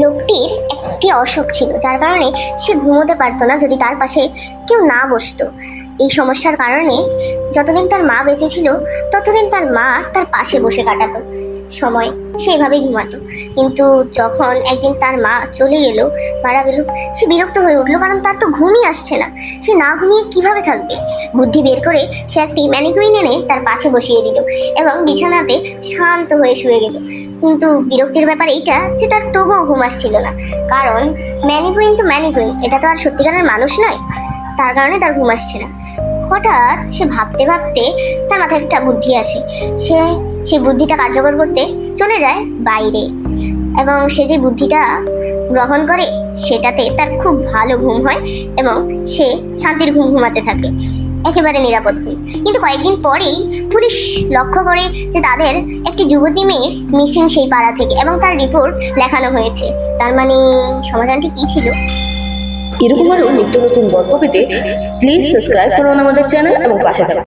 লোকটির একটি অসুখ ছিল, যার কারণে সে ঘুমোতে পারতো না যদি তার পাশে কেউ না বসতো। এই সমস্যার কারণে যতদিন তার মা বেঁচে ছিল, ততদিন তার মা তার পাশে বসে কাটাতো। সময় সে এভাবেই ঘুমাতো। কিন্তু যখন একদিন তার মা চলে গেল মারা গেল, সে বিরক্ত হয়ে উঠল, কারণ তার তো ঘুমই আসছে না। সে না ঘুমিয়ে কীভাবে থাকবে? বুদ্ধি বের করে সে একটি ম্যানিকুইন এনে তার পাশে বসিয়ে দিল এবং বিছানাতে শান্ত হয়ে শুয়ে গেল। কিন্তু বিরক্তির ব্যাপার এইটা যে তার তবুও ঘুম আসছিল না। কারণ ম্যানিকুইন তো ম্যানিকুইন, এটা তো আর সত্যিকারের মানুষ নয়। তার কারণে তার ঘুম আসছে না। হঠাৎ সে ভাবতে ভাবতে তার মাথায় একটা বুদ্ধি আসে। সে সেই বুদ্ধিটা কার্যকর করতে চলে যায় বাইরে এবং সে যে বুদ্ধিটা গ্রহণ করে সেটাতে তার খুব ভালো ঘুম হয় এবং সে শান্তির ঘুম ঘুমাতে থাকে। একেবারে নিরাপদ ঘুম। কিন্তু কয়েকদিন পরেই পুলিশ লক্ষ্য করে যে তাদের একটি যুবতী মেয়ে মিসিং সেই পাড়া থেকে এবং তার রিপোর্ট লেখানো হয়েছে। তার মানে সমাধানটি কী ছিল? এরকম আরও নিত্য নতুন গল্প পেতে প্লিজ সাবস্ক্রাইব করুন আমাদের চ্যানেল এবং পাশে থাকুন।